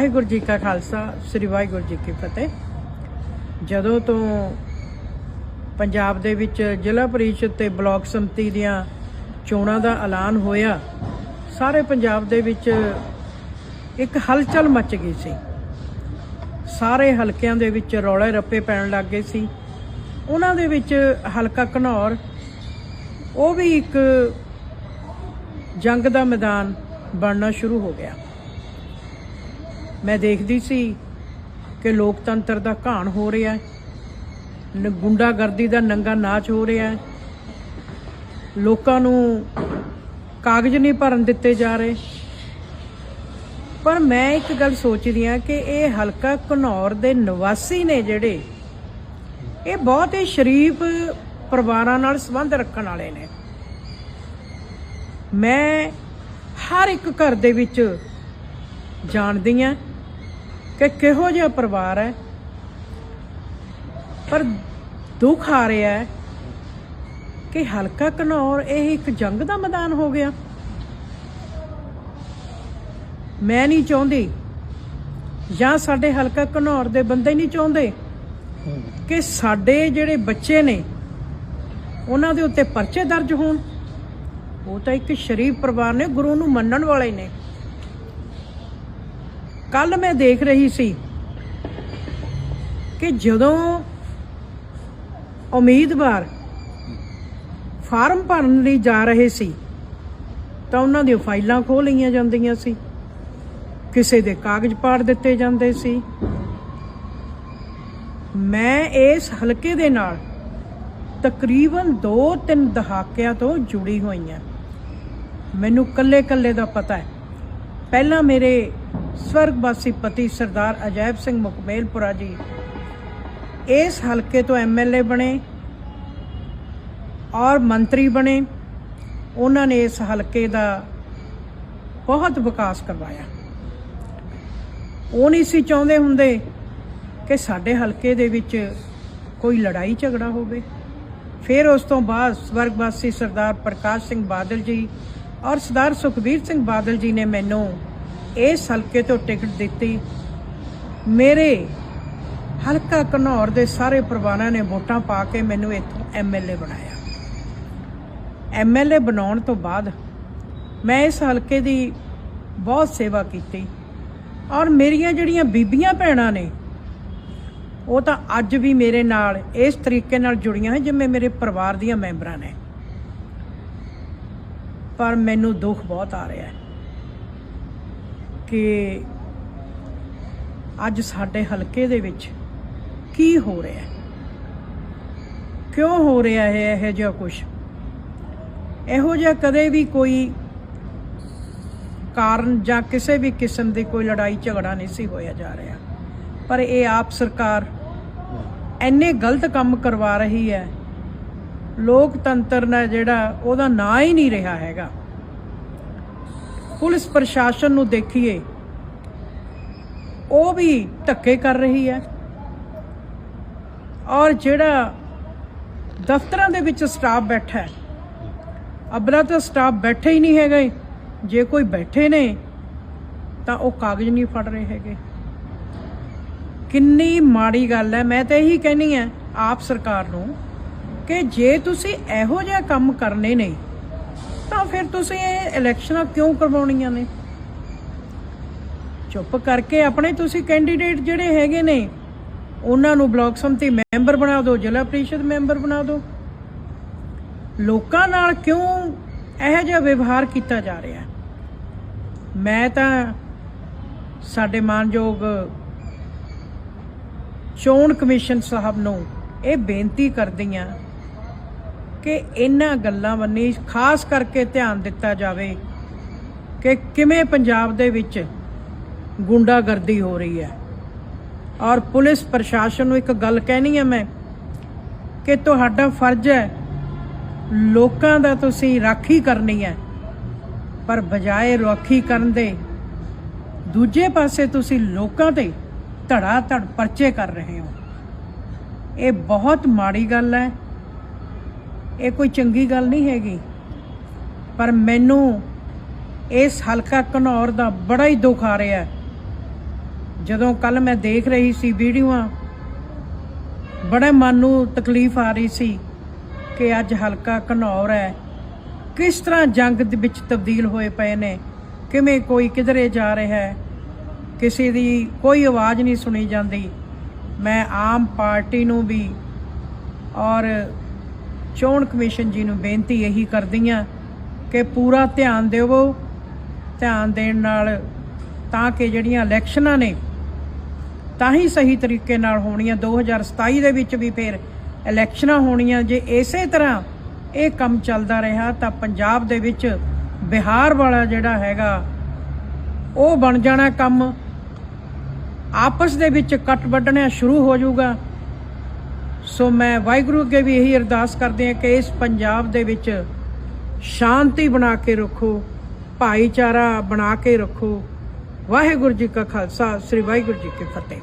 ਵਾਹਿਗੁਰੂ ਜੀ ਕਾ ਖਾਲਸਾ, ਸ੍ਰੀ ਵਾਹਿਗੁਰੂ ਜੀ ਕੀ ਫਤਿਹ। ਜਦੋਂ ਤੋਂ ਪੰਜਾਬ ਦੇ ਵਿੱਚ ਜ਼ਿਲ੍ਹਾ ਪਰਿਸ਼ਦ ਤੇ ਬਲਾਕ ਸੰਮਤੀ ਦੀਆਂ ਚੋਣਾਂ ਦਾ ਐਲਾਨ ਹੋਇਆ, ਸਾਰੇ ਪੰਜਾਬ ਦੇ ਵਿੱਚ ਇੱਕ ਹਲਚਲ ਮਚ ਗਈ ਸੀ। ਸਾਰੇ ਹਲਕਿਆਂ ਦੇ ਵਿੱਚ ਰੌਲੇ ਰੱਪੇ ਪੈਣ ਲੱਗ ਗਏ ਸੀ। ਉਹਨਾਂ ਦੇ ਵਿੱਚ ਹਲਕਾ ਘਨੌਰ, ਉਹ ਵੀ ਇੱਕ ਜੰਗ ਦਾ ਮੈਦਾਨ ਬਣਨਾ ਸ਼ੁਰੂ ਹੋ ਗਿਆ। ਮੈਂ ਦੇਖਦੀ ਸੀ ਕਿ ਲੋਕਤੰਤਰ ਦਾ ਘਾਣ ਹੋ ਰਿਹਾ ਹੈ। ਗੁੰਡਾਗਰਦੀ ਦਾ ਨੰਗਾ ਨਾਚ ਹੋ ਰਿਹਾ ਹੈ। ਲੋਕਾਂ ਨੂੰ ਕਾਗਜ਼ ਨਹੀਂ ਭਰਨ ਦਿੱਤੇ ਜਾ ਰਹੇ। ਪਰ ਮੈਂ ਇੱਕ ਗੱਲ ਸੋਚਦੀ ਹਾਂ ਕਿ ਇਹ ਹਲਕਾ ਘਨੌਰ ਦੇ ਨਿਵਾਸੀ ਨੇ ਜਿਹੜੇ, ਇਹ ਬਹੁਤ ਹੀ ਸ਼ਰੀਫ ਪਰਿਵਾਰਾਂ ਨਾਲ ਸੰਬੰਧ ਰੱਖਣ ਵਾਲੇ ਨੇ। ਮੈਂ ਹਰ ਇੱਕ ਘਰ ਦੇ ਵਿੱਚ ਜਾਣਦੀ ਹਾਂ ਕਿ ਕਿਹੋ ਜਿਹਾ ਪਰਿਵਾਰ ਹੈ? ਪਰ ਦੁੱਖ ਆ ਰਿਹਾ ਹੈ ਕਿ ਹਲਕਾ ਘਨੌਰ ਇਹ ਇੱਕ ਜੰਗ ਦਾ ਮੈਦਾਨ ਹੋ ਗਿਆ। ਮੈਂ ਨਹੀਂ ਚਾਹੁੰਦੀ ਜਾਂ ਸਾਡੇ ਹਲਕਾ ਘਨੌਰ ਦੇ ਬੰਦੇ ਨਹੀਂ ਚਾਹੁੰਦੇ ਕਿ ਸਾਡੇ ਜਿਹੜੇ ਬੱਚੇ ਨੇ, ਉਹਨਾਂ ਦੇ ਉੱਤੇ ਪਰਚੇ ਦਰਜ ਹੋਣ। ਉਹ ਤਾਂ ਇੱਕ ਸ਼ਰੀਫ ਪਰਿਵਾਰ ਨੇ, ਗੁਰੂ ਨੂੰ ਮੰਨਣ ਵਾਲੇ ਨੇ। ਕੱਲ ਮੈਂ ਦੇਖ ਰਹੀ ਸੀ ਕਿ ਜਦੋਂ ਉਮੀਦਵਾਰ ਫਾਰਮ ਭਰਨ ਲਈ ਜਾ ਰਹੇ ਸੀ, ਤਾਂ ਉਹਨਾਂ ਦੀਆਂ ਫਾਈਲਾਂ ਖੋਹ ਲਈਆਂ ਜਾਂਦੀਆਂ ਸੀ। ਕਿਸੇ ਦੇ ਕਾਗਜ਼ ਪਾੜ ਦਿੱਤੇ ਜਾਂਦੇ ਸੀ। ਮੈਂ ਇਸ ਹਲਕੇ ਦੇ ਨਾਲ ਤਕਰੀਬਨ 2-3 ਦਹਾਕਿਆਂ ਤੋਂ ਜੁੜੀ ਹੋਈ ਹਾਂ। ਮੈਨੂੰ ਕੱਲੇ-ਕੱਲੇ ਦਾ ਪਤਾ ਹੈ। ਪਹਿਲਾਂ ਮੇਰੇ ਸਵਰਗਵਾਸੀ ਪਤੀ ਸਰਦਾਰ ਅਜੈਬ ਸਿੰਘ ਮੁਕਮੇਲਪੁਰਾ ਜੀ। ਇਸ ਹਲਕੇ ਤੋਂ ਐਮਐਲਏ ਬਣੇ ਔਰ ਮੰਤਰੀ ਬਣੇ। ਉਹਨਾਂ ਨੇ ਇਸ ਹਲਕੇ ਦਾ ਬਹੁਤ ਵਿਕਾਸ ਕਰਵਾਇਆ। ਉਹ ਨਹੀਂ ਸੀ ਚਾਹੁੰਦੇ ਹੁੰਦੇ ਕਿ ਸਾਡੇ ਹਲਕੇ ਦੇ ਵਿੱਚ ਕੋਈ ਲੜਾਈ ਝਗੜਾ ਹੋਵੇ। ਫਿਰ ਉਸ ਤੋਂ ਬਾਅਦ ਸਵਰਗਵਾਸੀ ਸਰਦਾਰ ਪ੍ਰਕਾਸ਼ ਸਿੰਘ ਬਾਦਲ ਜੀ ਔਰ ਸਰਦਾਰ ਸੁਖਬੀਰ ਸਿੰਘ ਬਾਦਲ ਜੀ ਨੇ ਮੈਨੂੰ ਇਸ ਹਲਕੇ ਤੋਂ ਟਿਕਟ ਦਿੱਤੀ। ਮੇਰੇ ਹਲਕਾ ਘਨੌਰ ਦੇ ਸਾਰੇ ਪਰਿਵਾਰਾਂ ਨੇ ਵੋਟਾਂ ਪਾ ਕੇ ਮੈਨੂੰ ਇੱਥੋਂ ਐਮਐਲਏ ਬਣਾਇਆ। ਐਮਐਲਏ ਬਣਾਉਣ ਤੋਂ ਬਾਅਦ ਮੈਂ ਇਸ ਹਲਕੇ ਦੀ ਬਹੁਤ ਸੇਵਾ ਕੀਤੀ ਔਰ ਮੇਰੀਆਂ ਜਿਹੜੀਆਂ ਬੀਬੀਆਂ ਭੈਣਾਂ ਨੇ, ਉਹ ਤਾਂ ਅੱਜ ਵੀ ਮੇਰੇ ਨਾਲ ਇਸ ਤਰੀਕੇ ਨਾਲ ਜੁੜੀਆਂ ਹਨ ਜਿਵੇਂ ਮੇਰੇ ਪਰਿਵਾਰ ਦੀਆਂ ਮੈਂਬਰਾਂ ਨੇ। ਪਰ ਮੈਨੂੰ ਦੁੱਖ ਬਹੁਤ ਆ ਰਿਹਾ ਹੈ। ਕਿ ਅੱਜ ਸਾਡੇ ਹਲਕੇ ਦੇ ਵਿੱਚ ਕੀ ਹੋ ਰਿਹਾ ਹੈ? ਕਿਉਂ ਹੋ ਰਿਹਾ ਹੈ ਇਹ ਜਿਹਾ ਕੁਝ ਇਹੋ ਜਿਹਾ ਕਦੇ ਵੀ ਕੋਈ ਕਾਰਨ ਜਾਂ ਕਿਸੇ ਵੀ ਕਿਸਮ ਦੀ ਕੋਈ ਲੜਾਈ ਝਗੜਾ ਨਹੀਂ ਸੀ ਹੋਇਆ ਜਾ ਰਿਹਾ। ਪਰ ਇਹ ਆਪ ਸਰਕਾਰ ਐਨੇ ਗਲਤ ਕੰਮ ਕਰਵਾ ਰਹੀ ਹੈ। ਲੋਕਤੰਤਰ ਨਾਲ ਜਿਹੜਾ ਉਹਦਾ ਨਾਂ ਹੀ ਨਹੀਂ ਰਿਹਾ ਹੈਗਾ। ਪੁਲਿਸ ਪ੍ਰਸ਼ਾਸਨ ਨੂੰ ਦੇਖੀਏ, ਉਹ ਵੀ ਧੱਕੇ ਕਰ ਰਹੀ ਹੈ। ਔਰ ਜਿਹੜਾ ਦਫ਼ਤਰਾਂ ਦੇ ਵਿੱਚ ਸਟਾਫ ਬੈਠਾ ਹੈ, ਅਬਲਾ ਤਾਂ ਸਟਾਫ ਬੈਠੇ ਹੀ ਨਹੀਂ ਹੈਗੇ। ਜੇ ਕੋਈ ਬੈਠੇ ਨੇ, ਤਾਂ ਉਹ ਕਾਗਜ਼ ਨਹੀਂ ਫੜ ਰਹੇ ਹੈਗੇ। ਕਿੰਨੀ ਮਾੜੀ ਗੱਲ ਹੈ। ਮੈਂ ਤਾਂ ਇਹੀ ਕਹਿਨੀ ਆ ਆਪ ਸਰਕਾਰ ਨੂੰ, ਕਿ ਜੇ ਤੁਸੀਂ ਇਹੋ ਜਿਹਾ ਕੰਮ ਕਰਨੇ ਨੇ ਤਾਂ ਫਿਰ ਤੁਸੀਂ ਇਹ ਇਲੈਕਸ਼ਨਾਂ ਕਿਉਂ ਕਰਵਾਉਣੀਆਂ ਨੇ? ਚੁੱਪ ਕਰਕੇ ਆਪਣੇ ਤੁਸੀਂ ਕੈਂਡੀਡੇਟ ਜਿਹੜੇ ਹੈਗੇ ਨੇ, ਉਹਨਾਂ ਨੂੰ ਬਲਾਕ ਸੰਮਤੀ ਮੈਂਬਰ ਬਣਾ ਦਿਓ, ਜ਼ਿਲ੍ਹਾ ਪ੍ਰੀਸ਼ਦ ਮੈਂਬਰ ਬਣਾ ਦਿਓ। ਲੋਕਾਂ ਨਾਲ ਕਿਉਂ ਇਹੋ ਜਿਹਾ ਵਿਵਹਾਰ ਕੀਤਾ ਜਾ ਰਿਹਾ? ਮੈਂ ਤਾਂ ਸਾਡੇ ਮਾਨਯੋਗ ਚੋਣ ਕਮਿਸ਼ਨ ਸਾਹਿਬ ਨੂੰ ਇਹ ਬੇਨਤੀ ਕਰਦੀ ਆ ਕਿ ਇਹਨਾਂ ਗੱਲਾਂ ਬੰਨੀ ਖਾਸ ਕਰਕੇ ਧਿਆਨ ਦਿੱਤਾ ਜਾਵੇ ਕਿ ਕਿਵੇਂ ਪੰਜਾਬ ਦੇ ਵਿੱਚ ਗੁੰਡਾਗਰਦੀ ਹੋ ਰਹੀ ਹੈ। ਔਰ ਪੁਲਿਸ ਪ੍ਰਸ਼ਾਸਨ ਨੂੰ ਇੱਕ ਗੱਲ ਕਹਿਣੀ ਹੈ ਮੈਂ ਕਿ ਤੁਹਾਡਾ ਫਰਜ਼ ਹੈ ਲੋਕਾਂ ਦਾ ਤੁਸੀਂ ਰਾਖੀ ਕਰਨੀ ਹੈ, ਪਰ ਬਜਾਏ ਰਾਖੀ ਕਰਨ ਦੇ ਦੂਜੇ ਪਾਸੇ ਤੁਸੀਂ ਲੋਕਾਂ ਤੇ ਧੜਾ ਧੜ ਪਰਚੇ ਕਰ ਰਹੇ ਹੋ। ਇਹ ਬਹੁਤ ਮਾੜੀ ਗੱਲ ਹੈ। ਇਹ ਕੋਈ ਚੰਗੀ ਗੱਲ ਨਹੀਂ ਹੈਗੀ। ਪਰ ਮੈਨੂੰ ਇਸ ਹਲਕਾ ਘਨੌਰ ਦਾ ਬੜਾ ਹੀ ਦੁੱਖ ਆ ਰਿਹਾ ਜਦੋਂ ਕੱਲ ਮੈਂ ਦੇਖ ਰਹੀ ਸੀ ਵੀਡੀਓਆਂ, ਬੜੇ ਮਨ ਨੂੰ ਤਕਲੀਫ ਆ ਰਹੀ ਸੀ ਕਿ ਅੱਜ ਹਲਕਾ ਘਨੌਰ ਹੈ। ਕਿਸ ਤਰ੍ਹਾਂ ਜੰਗ ਦੇ ਵਿੱਚ ਤਬਦੀਲ ਹੋਏ ਪਏ ਨੇ, ਕਿਵੇਂ ਕੋਈ ਕਿਧਰੇ ਜਾ ਰਿਹਾ ਹੈ, ਕਿਸੇ ਦੀ ਕੋਈ ਆਵਾਜ਼ ਨਹੀਂ ਸੁਣੀ ਜਾਂਦੀ। ਮੈਂ ਆਮ ਪਾਰਟੀ ਨੂੰ ਵੀ ਔਰ ਚੋਣ ਕਮਿਸ਼ਨ ਜੀ ਨੂੰ ਬੇਨਤੀ ਇਹੀ ਕਰਦੀ ਆ ਕਿ ਪੂਰਾ ਧਿਆਨ ਦਿਵੋ, ਧਿਆਨ ਦੇਣ ਨਾਲ ਤਾਂ ਕਿ ਜਿਹੜੀਆਂ ਇਲੈਕਸ਼ਨਾਂ ਨੇ ਤਾਂ ਹੀ ਸਹੀ ਤਰੀਕੇ ਨਾਲ ਹੋਣੀਆਂ। 2027 ਦੇ ਵਿੱਚ ਵੀ ਫਿਰ ਇਲੈਕਸ਼ਨਾਂ ਹੋਣੀਆਂ। ਜੇ ਇਸੇ ਤਰ੍ਹਾਂ ਇਹ ਕੰਮ ਚੱਲਦਾ ਰਿਹਾ ਤਾਂ ਪੰਜਾਬ ਦੇ ਵਿੱਚ ਬਿਹਾਰ ਵਾਲਾ ਜਿਹੜਾ ਹੈਗਾ, ਉਹ ਬਣ ਜਾਣਾ ਕੰਮ। ਆਪਸ ਦੇ ਵਿੱਚ ਕੱਟ ਵੱਢਣਾ ਸ਼ੁਰੂ ਹੋ ਜਾਊਗਾ। ਸੋ ਮੈਂ ਵਾਹਿਗੁਰੂ ਅੱਗੇ ਵੀ ਇਹੀ ਅਰਦਾਸ ਕਰਦੇ ਹਾਂ ਕਿ ਇਸ ਪੰਜਾਬ ਦੇ ਵਿੱਚ ਸ਼ਾਂਤੀ ਬਣਾ ਕੇ ਰੱਖੋ, ਭਾਈਚਾਰਾ ਬਣਾ ਕੇ ਰੱਖੋ। ਵਾਹਿਗੁਰੂ ਜੀ ਕਾ ਖਾਲਸਾ, ਸ੍ਰੀ ਵਾਹਿਗੁਰੂ ਜੀ ਕੀ ਫਤਿਹ।